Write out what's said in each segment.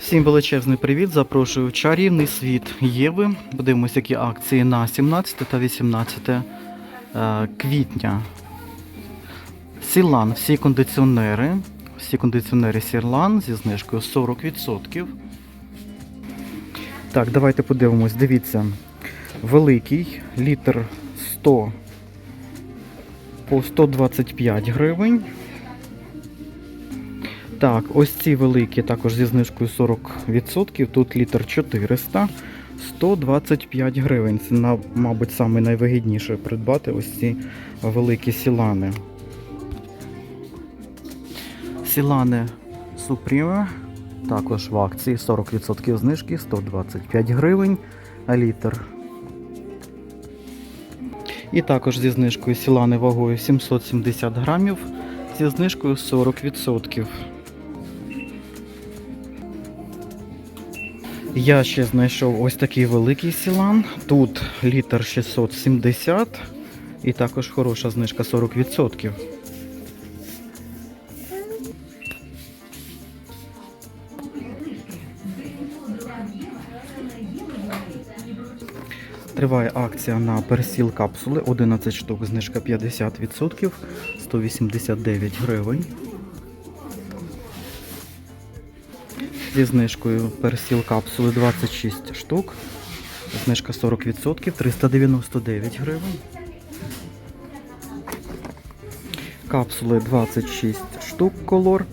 Всім величезний привіт! Запрошую в чарівний світ Єви. Подивимось, які акції на 17 та 18 е, квітня. Сілан, всі кондиціонери. Всі кондиціонери Сірлан зі знижкою 40%. Так, давайте подивимось. Дивіться. Великий літр 100 по 125 гривень. Так, ось ці великі також зі знижкою 40%. Тут літр 400, 125 гривень. Це, мабуть, саме найвигідніше придбати ось ці великі сілани. Сілани Supreme також в акції 40% знижки, 125 гривень літр. І також зі знижкою сілани вагою 770 грамів, зі знижкою 40%. Я ще знайшов ось такий великий сілан. Тут літр 670 і також хороша знижка 40%. Триває акція на персіл капсули 11 штук, знижка 50%, 189 гривень. Зі знижкою персіл капсули 26 штук. Знижка 40%, 399 гривень. Капсули 26 штук колор.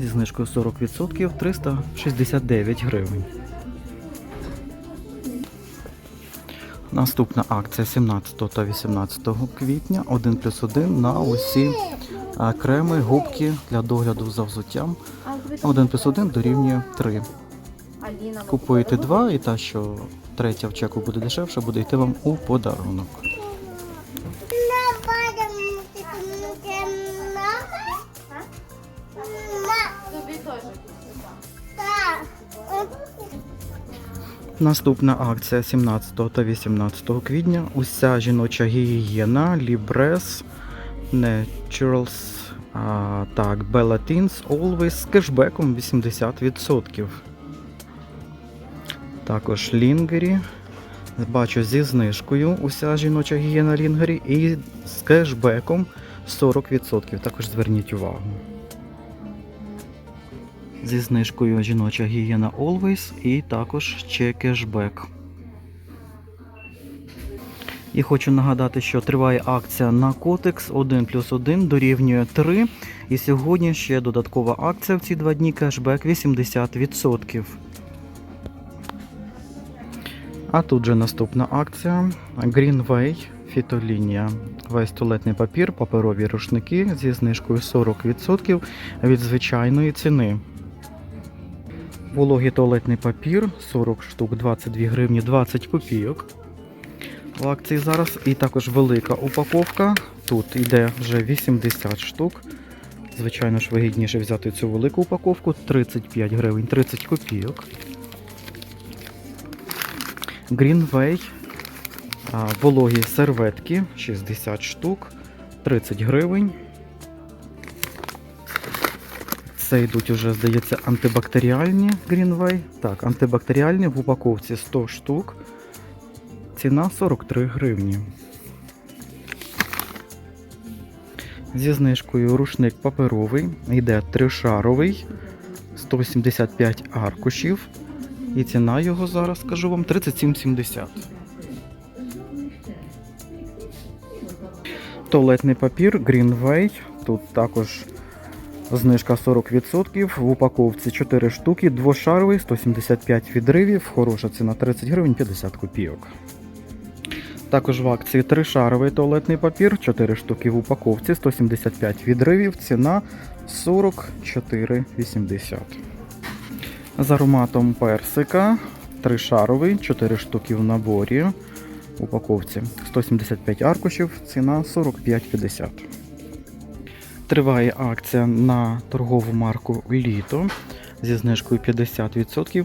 Зі знижкою 40%, 369 гривень. Наступна акція 17 та 18 квітня 1 плюс 1 на усі креми, губки для догляду за взуттям. 1 плюс 1 дорівнює 3. Купуєте два, і та, що третя в чеку буде дешевше, буде йти вам у подарунок. Наступна акція 17 та 18 квітня. Уся жіноча гігієна Libres Naturals а, так, Bella Teens Always з кешбеком 80%. Також Лінгері. Бачу зі знижкою уся жіноча гігієна Лінгері і з кешбеком 40%. Також зверніть увагу. Зі знижкою жіноча гігієна Always і також ще кешбек. І хочу нагадати, що триває акція на Котекс 1 плюс 1 дорівнює 3. І сьогодні ще додаткова акція в ці два дні кешбек 80%. А тут же наступна акція Greenway фітолінія. Весь туалетний папір, паперові рушники зі знижкою 40% від звичайної ціни. Вологий туалетний папір 40 штук 22 гривні 20 копійок. В акції зараз і також велика упаковка. Тут йде вже 80 штук. Звичайно ж, вигідніше взяти цю велику упаковку 35 гривень 30 копійок. Greenway. Вологі серветки 60 штук 30 гривень. Це йдуть уже, здається, антибактеріальні Greenway. Так, антибактеріальні в упаковці 100 штук. Ціна 43 гривні. Зі знижкою рушник паперовий. Йде тришаровий 175 аркушів. І ціна його зараз, скажу вам, 37,70. Туалетний папір Greenway. Тут також Знижка 40%, в упаковці 4 штуки, двошаровий, 175 відривів, хороша ціна 30 гривень 50 копійок. Також в акції тришаровий туалетний папір, 4 штуки в упаковці, 175 відривів, ціна 44,80. З ароматом персика, тришаровий, 4 штуки в наборі, упаковці 175 аркушів, ціна 45,50. Триває акція на торгову марку Літо зі знижкою 50%.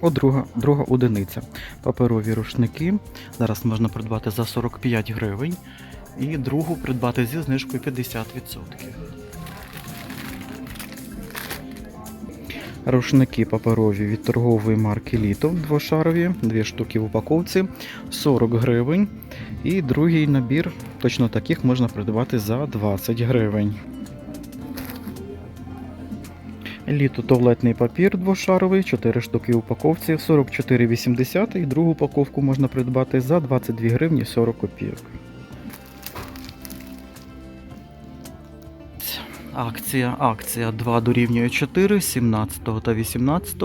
О, друга, друга одиниця. Паперові рушники. Зараз можна придбати за 45 гривень. І другу придбати зі знижкою 50%. Рушники паперові від торгової марки Літо двошарові, дві штуки в упаковці, 40 гривень. І другий набір, точно таких можна придбати за 20 гривень. Літо туалетний папір двошаровий, 4 штуки упаковці, 44,80 і другу упаковку можна придбати за 22 гривні 40 копійок. Акція, акція 2 дорівнює 4, 17 та 18.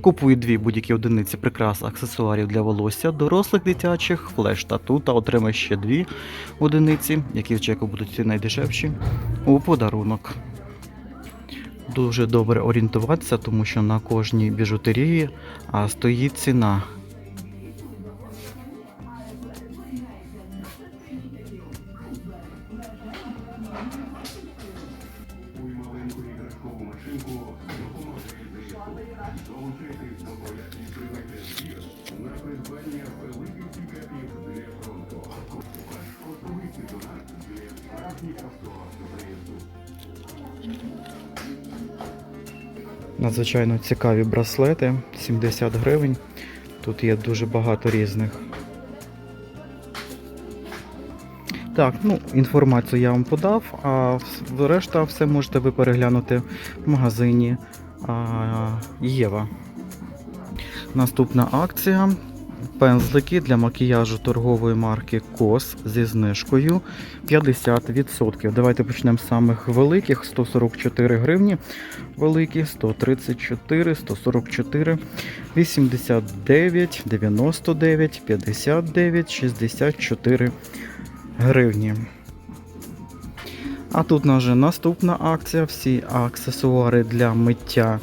Купуй дві будь-які одиниці прикрас аксесуарів для волосся, дорослих дитячих, флеш тату та отримай ще дві одиниці, які в чеку будуть найдешевші, у подарунок. Дуже добре орієнтуватися, тому що на кожній біжутерії стоїть ціна. Надзвичайно цікаві браслети, 70 гривень. Тут є дуже багато різних. Так, ну, інформацію я вам подав, а решта все можете ви переглянути в магазині а, Єва. Наступна акція. Пензлики для макіяжу торгової марки Кос зі знижкою 50%. Давайте почнемо з самих великих: 144 гривні. Великі 134, 144, 89, 99, 59, 64 гривні. А тут вже наступна акція. Всі аксесуари для миття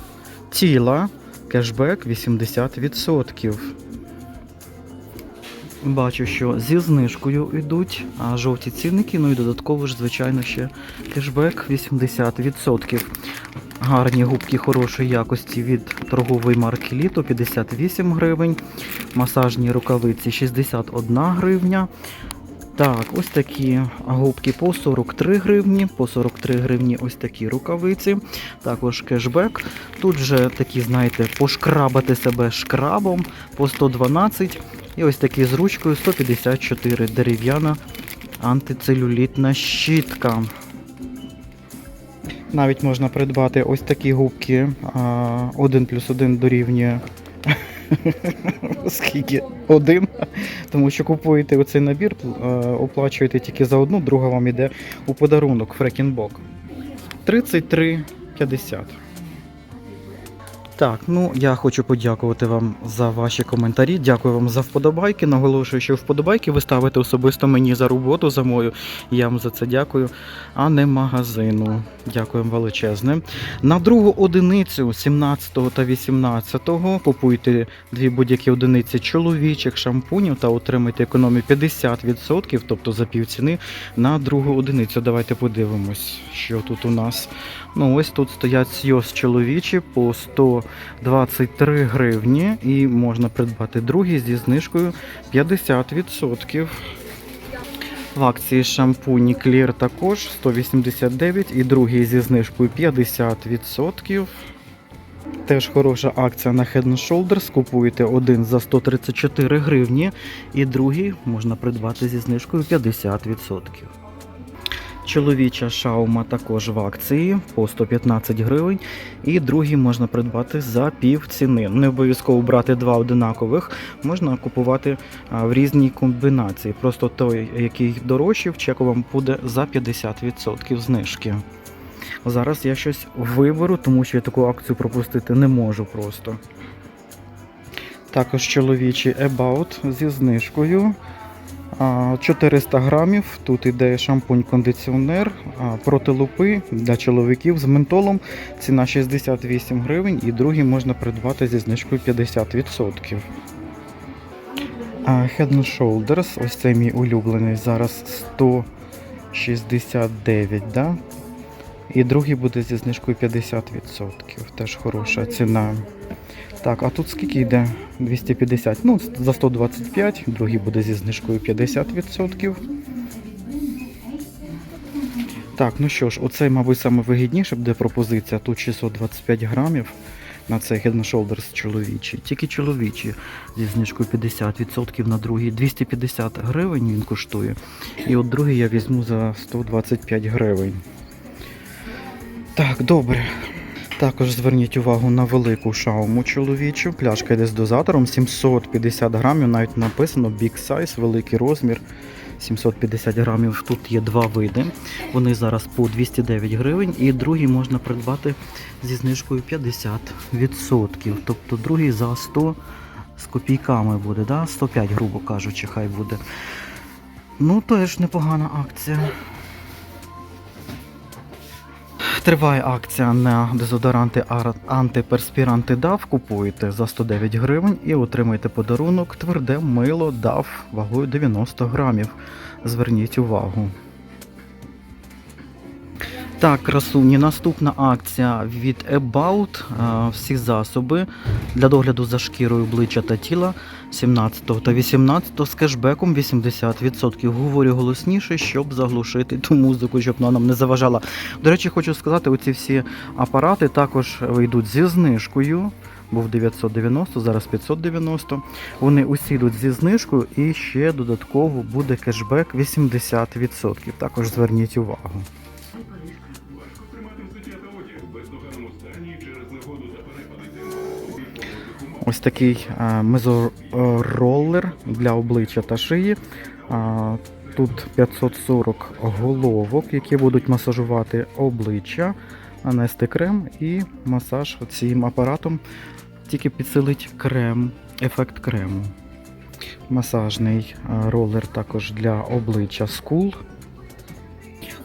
тіла. Кешбек 80%. Бачу, що зі знижкою йдуть, а жовті цінники, ну і додатково ж, звичайно, ще кешбек 80%. Гарні губки хорошої якості від торгової марки Літо 58 гривень. Масажні рукавиці 61 гривня. Так, ось такі губки по 43 гривні, по 43 гривні ось такі рукавиці. Також кешбек. Тут вже такі, знаєте, пошкрабати себе шкрабом по 112. І ось такі з ручкою 154 дерев'яна антицелюлітна щітка. Навіть можна придбати ось такі губки 1 плюс 1 дорівнює. Скільки? Один. Тому що купуєте оцей набір, е, оплачуєте тільки за одну, друга вам йде у подарунок фрекінбок. 33,50. Так, ну я хочу подякувати вам за ваші коментарі. Дякую вам за вподобайки. Наголошую, що вподобайки ви ставите особисто мені за роботу за мою. Я вам за це дякую, а не магазину. Дякую вам величезне. На другу одиницю 17 та 18 купуйте дві будь-які одиниці чоловічих шампунів та отримайте економію 50%, тобто за півціни на другу одиницю. Давайте подивимось, що тут у нас. Ну, ось тут стоять сйоз чоловічі по 123 гривні і можна придбати другий зі знижкою 50%. В акції шампуні Clear також 189 і другий зі знижкою 50%. Теж хороша акція на Head Shoulders. Купуєте один за 134 гривні і другий можна придбати зі знижкою 50%. Чоловіча шаума також в акції по 115 гривень. І другий можна придбати за пів ціни. Не обов'язково брати два одинакових, можна купувати в різній комбінації. Просто той, який дорожчий, в чеку вам буде за 50% знижки. Зараз я щось виберу, тому що я таку акцію пропустити не можу просто. Також чоловічий About зі знижкою. А, 400 грамів. Тут іде шампунь-кондиціонер проти лупи для чоловіків з ментолом. Ціна 68 гривень і другий можна придбати зі знижкою 50%. Head and Shoulders, ось цей мій улюблений, зараз 169, да? І другий буде зі знижкою 50%. Теж хороша ціна. Так, а тут скільки йде? 250. Ну, за 125, другий буде зі знижкою 50%. Так, ну що ж, оцей, мабуть, саме вигідніше буде пропозиція. Тут 625 грамів. на цей Head Shoulders чоловічий. Тільки чоловічі зі знижкою 50% на другий. 250 гривень він коштує. І от другий я візьму за 125 гривень. Так, добре. Також зверніть увагу на велику шауму чоловічу. Пляшка йде з дозатором 750 грамів, навіть написано Big Size, великий розмір. 750 грамів. Тут є два види. Вони зараз по 209 гривень, і другий можна придбати зі знижкою 50%. Тобто другий за 100 з копійками буде, да? 105, грубо кажучи, хай буде. Ну, теж непогана акція. Триває акція на дезодоранти антиперспіранти DAV. Купуєте за 109 гривень і отримаєте подарунок тверде мило DAV вагою 90 грамів. Зверніть увагу. Так, красуні, наступна акція від About. Всі засоби для догляду за шкірою обличчя та тіла 17 та 18 з кешбеком 80%. Говорю голосніше, щоб заглушити ту музику, щоб вона нам не заважала. До речі, хочу сказати, оці всі апарати також вийдуть зі знижкою. Був 990, зараз 590. Вони усі йдуть зі знижкою і ще додатково буде кешбек 80%. Також зверніть увагу. Ось такий мезороллер для обличчя та шиї. Тут 540 головок, які будуть масажувати обличчя, нанести крем і масаж цим апаратом тільки підсилить крем, ефект крему. Масажний а, ролер також для обличчя скул.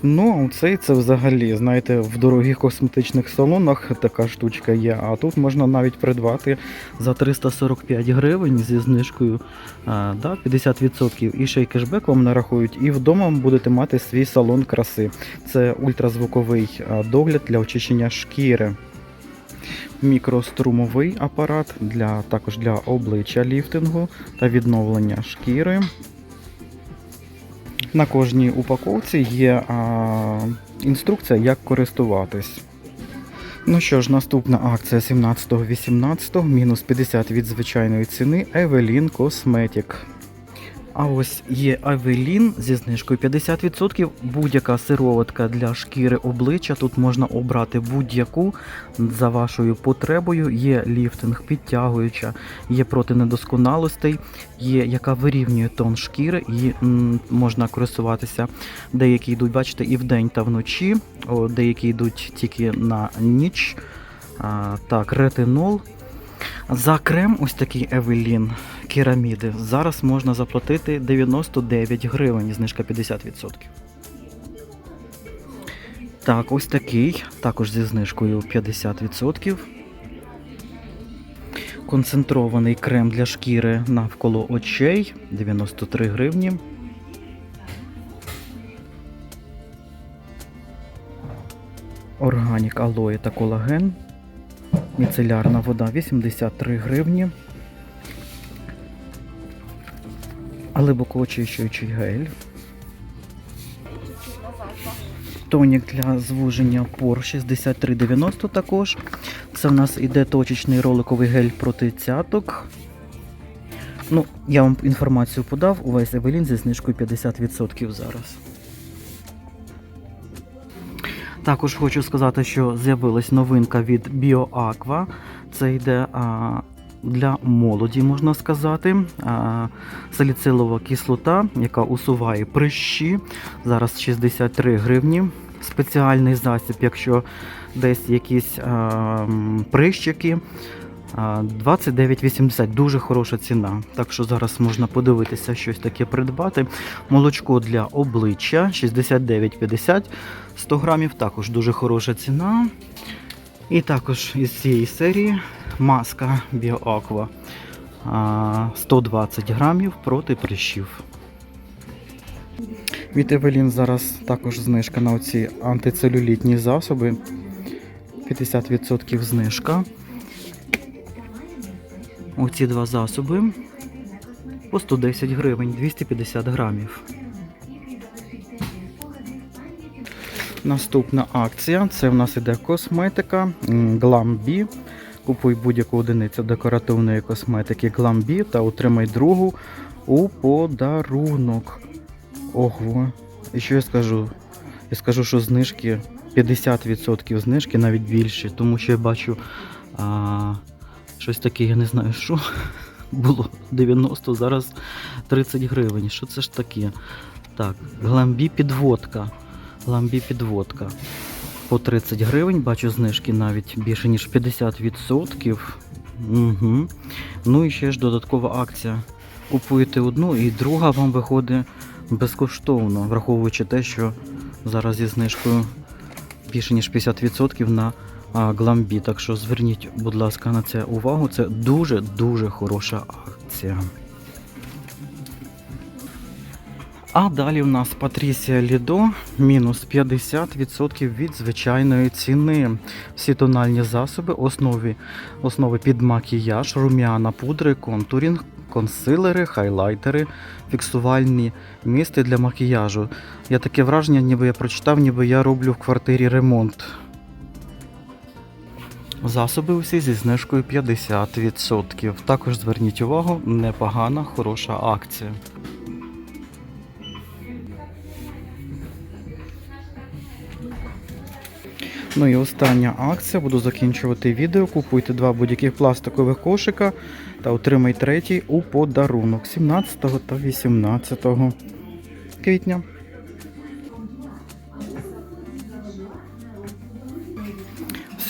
Ну, цей це взагалі, знаєте, в дорогих косметичних салонах така штучка є, а тут можна навіть придбати за 345 гривень зі знижкою а, да, 50%. І ще й кешбек вам нарахують, і вдома будете мати свій салон краси. Це ультразвуковий догляд для очищення шкіри. Мікрострумовий апарат для, також для обличчя ліфтингу та відновлення шкіри. На кожній упаковці є а, інструкція, як користуватись. Ну що ж, наступна акція 17-18, мінус 50 від звичайної ціни Evelyn Cosmetic. А ось є Авелін зі знижкою 50%. Будь-яка сироватка для шкіри обличчя. Тут можна обрати будь-яку за вашою потребою. Є ліфтинг, підтягуюча, є проти недосконалостей, є яка вирівнює тон шкіри, і можна користуватися. Деякі йдуть, бачите, і вдень та вночі, деякі йдуть тільки на ніч. А, так, ретинол. За крем, ось такий Евелін кераміди, зараз можна заплатити 99 гривень, знижка 50%. Так, ось такий, також зі знижкою 50%. Концентрований крем для шкіри навколо очей 93 гривні. Органік алоє та колаген. Міцелярна вода 83 гривні. Глибоко очищуючий гель. Тонік для звуження пор 63,90 також. Це в нас іде точечний роликовий гель проти цяток. Ну, я вам інформацію подав, увесь Евелін зі знижкою 50% зараз. Також хочу сказати, що з'явилась новинка від BioAqua. Це йде а, для молоді, можна сказати. А, саліцилова кислота, яка усуває прищі. Зараз 63 гривні. Спеціальний засіб, якщо десь якісь а, прищики. А, 29,80 дуже хороша ціна. Так що зараз можна подивитися щось таке придбати. Молочко для обличчя 69,50 100 грамів, також дуже хороша ціна. І також із цієї серії маска BioAqua 120 грамів проти прищів. Від Evelyn зараз також знижка на оці антицелюлітні засоби. 50% знижка. Оці два засоби по 110 гривень, 250 грамів. Наступна акція це в нас іде косметика м, Glam Bee. Купуй будь-яку одиницю декоративної косметики Glambi та отримай другу у подарунок. Ого. І що я скажу? Я скажу, що знижки 50% знижки, навіть більше, тому що я бачу а, щось таке, я не знаю, що було 90, зараз 30 гривень. Що це ж таке? Так, гламбі підводка. Гламбі підводка. По 30 гривень, бачу знижки навіть більше, ніж 50%. Угу. Ну і ще ж додаткова акція. Купуєте одну і друга вам виходить безкоштовно, враховуючи те, що зараз зі знижкою більше ніж 50% на гламбі. Так що зверніть, будь ласка, на це увагу. Це дуже-дуже хороша акція. А далі в нас Патрісія Лідо мінус 50% від звичайної ціни. Всі тональні засоби, основи, основи під макіяж, рум'яна, пудри, контурінг, консилери, хайлайтери, фіксувальні місти для макіяжу. Я таке враження, ніби я прочитав, ніби я роблю в квартирі ремонт. Засоби усі зі знижкою 50%. Також зверніть увагу, непогана, хороша акція. Ну і остання акція. Буду закінчувати відео. Купуйте два будь-яких пластикових кошика та отримай третій у подарунок 17 та 18 квітня.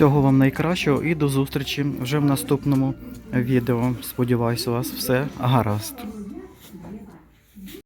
Всього вам найкращого і до зустрічі вже в наступному відео. Сподіваюсь, у вас все гаразд.